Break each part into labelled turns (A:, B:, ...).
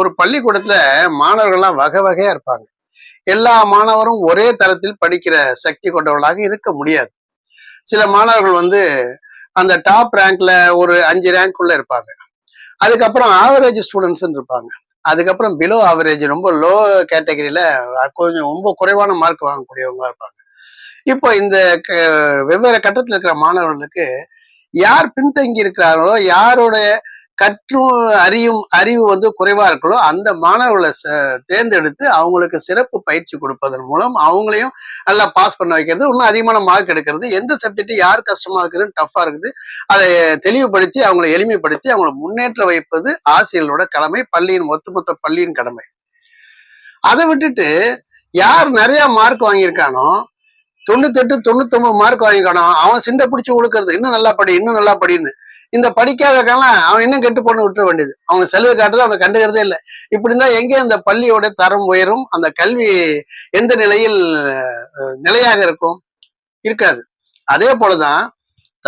A: ஒரு பள்ளிக்கூடத்துல மாணவர்கள்லாம் வகை வகையா இருப்பாங்க. எல்லா மாணவரும் ஒரே தரத்தில் படிக்கிற சக்தி கொண்டவர்களாக இருக்க முடியாது. சில மாணவர்கள் வந்து அந்த டாப் ரேங்க்ல ஒரு அஞ்சு ரேங்க் உள்ள இருப்பாங்க. அதுக்கப்புறம் ஆவரேஜ் ஸ்டூடெண்ட்ஸ் இருப்பாங்க. அதுக்கப்புறம் பிலோ ஆவரேஜ் ரொம்ப லோ கேட்டகரியில கொஞ்சம் ரொம்ப குறைவான மார்க் வாங்கக்கூடியவங்க இருப்பாங்க. இப்போ இந்த வெவ்வேறு கட்டத்தில் இருக்கிற மாணவர்களுக்கு யார் பின்தங்கி இருக்கிறார்களோ யாருடைய கற்றும் அறியும் அறிவு வந்து குறைவா இருக்கலோ அந்த மாணவர்களை தேர்ந்தெடுத்து அவங்களுக்கு சிறப்பு பயிற்சி கொடுப்பதன் மூலம் அவங்களையும் நல்லா பாஸ் பண்ண வைக்கிறது இன்னும் அதிகமான மார்க் எடுக்கிறது. எந்த சப்ஜெக்ட் யார் கஷ்டமா இருக்குதுன்னு டஃப்பா இருக்குது. அதை தெளிவுபடுத்தி அவங்களை எளிமைப்படுத்தி அவங்களை முன்னேற்ற வைப்பது ஆசிரியர்களோட கடமை பள்ளியின் ஒத்துமொத்த பள்ளியின் கடமை. அதை விட்டுட்டு யார் நிறைய மார்க் வாங்கியிருக்கானோ தொண்ணூத்தெட்டு தொண்ணூத்தொன்பது மார்க் வாங்கிக்கணும். அவன் சிண்டை பிடிச்சி உழுக்கிறது. இன்னும் நல்லா படி இன்னும் நல்லா படின்னு. இந்த படிக்காதக்கெல்லாம் அவன் இன்னும் கெட்டு போன விட்டுற வேண்டியது. அவங்க செலவு காட்டுறது அவனை கண்டுக்கிறதே இல்லை. இப்படி இருந்தா எங்கே அந்த பள்ளியோட தரம் உயரும்? அந்த கல்வி எந்த நிலையில் நிலையாக இருக்கும்? இருக்காது. அதே போலதான்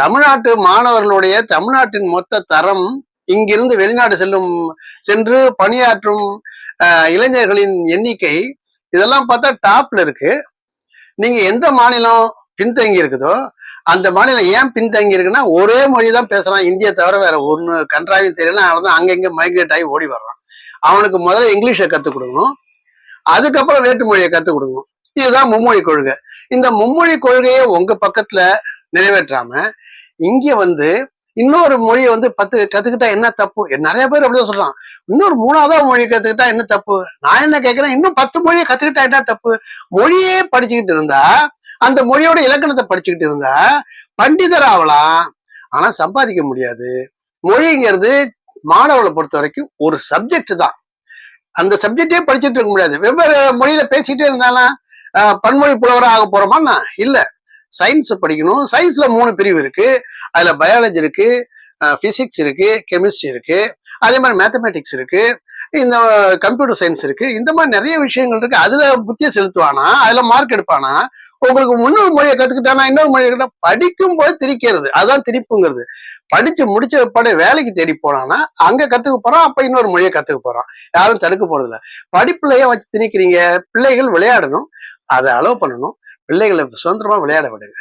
A: தமிழ்நாட்டு மாணவர்களுடைய தமிழ்நாட்டின் மொத்த தரம் இங்கிருந்து வெளிநாடு செல்லும் சென்று பணியாற்றும் இளைஞர்களின் எண்ணிக்கை இதெல்லாம் பார்த்தா டாப்ல இருக்கு. நீங்க எந்த மாநிலம் பின்தங்கி இருக்குதோ அந்த மாநிலம் ஏன் பின்தங்கி இருக்குன்னா ஒரே மொழி தான் பேசுறான். இந்திய தவிர வேற ஒன்று கன்றாவையும் தெரியல அவன் தான் அங்கங்க மைக்ரேட் ஆகி ஓடி வர்றான். அவனுக்கு முதல்ல இங்கிலீஷை கத்துக் கொடுக்கணும். அதுக்கப்புறம் வேற்று மொழியை கத்துக் கொடுக்கணும். இதுதான் மும்மொழி கொள்கை. இந்த மும்மொழி கொள்கையை உங்க பக்கத்துல நிறைவேற்றாம இங்க வந்து இன்னொரு மொழியை வந்து பத்து கத்துக்கிட்டா என்ன தப்பு? நிறைய பேர் அப்படிதான் சொல்றான் இன்னொரு மூணாவதா மொழி கத்துக்கிட்டா என்ன தப்பு? நான் என்ன கேட்கிறேன் இன்னும் பத்து மொழியை கத்துக்கிட்டா என்ன தப்பு? மொழியே படிச்சுக்கிட்டு இருந்தா அந்த மொழியோட இலக்கணத்தை படிச்சுக்கிட்டு இருந்தா பண்டிதர் ஆகலாம் ஆனா சம்பாதிக்க முடியாது. மொழிங்கிறது மாணவர்களை பொறுத்த வரைக்கும் ஒரு சப்ஜெக்ட் தான். அந்த சப்ஜெக்டே படிச்சுட்டு இருக்க முடியாது. வெவ்வேறு மொழியில பேசிக்கிட்டே இருந்தாலும் ஆஹ், பன்மொழி புலவராக ஆக போறோமான்னா இல்ல. சயின்ஸ் படிக்கணும். சயின்ஸ்ல மூணு பிரிவு இருக்கு. அதுல பயாலஜி இருக்கு பிசிக்ஸ் இருக்கு கெமிஸ்ட்ரி இருக்கு. அதே மாதிரி மேத்தமேட்டிக்ஸ் இருக்கு. இந்த கம்ப்யூட்டர் சயின்ஸ் இருக்கு. இந்த மாதிரி நிறைய விஷயங்கள் இருக்கு. அதுல புத்தியை செலுத்துவானா? அதுல மார்க் எடுப்பானா? உங்களுக்கு முன்னொரு மொழியை கத்துக்கிட்டானா? இன்னொரு மொழியை கத்துக்கிட்டா? படிக்கும் போது திரிக்கிறது. அதுதான் திரிப்புங்கிறது. படிச்சு முடிச்ச பிற்பாடு வேலைக்கு தேடி போனானா அங்க கத்துக்க போறான். அப்ப இன்னொரு மொழியை கத்துக்க போறான். யாரும் தடுக்க போறது இல்லை படிப்புலையே வச்சு திணிக்கிறீங்க. பிள்ளைகள் விளையாடணும். அதை அலோவ் பண்ணணும். பிள்ளைகளை சுதந்திரமா விளையாட விடுங்க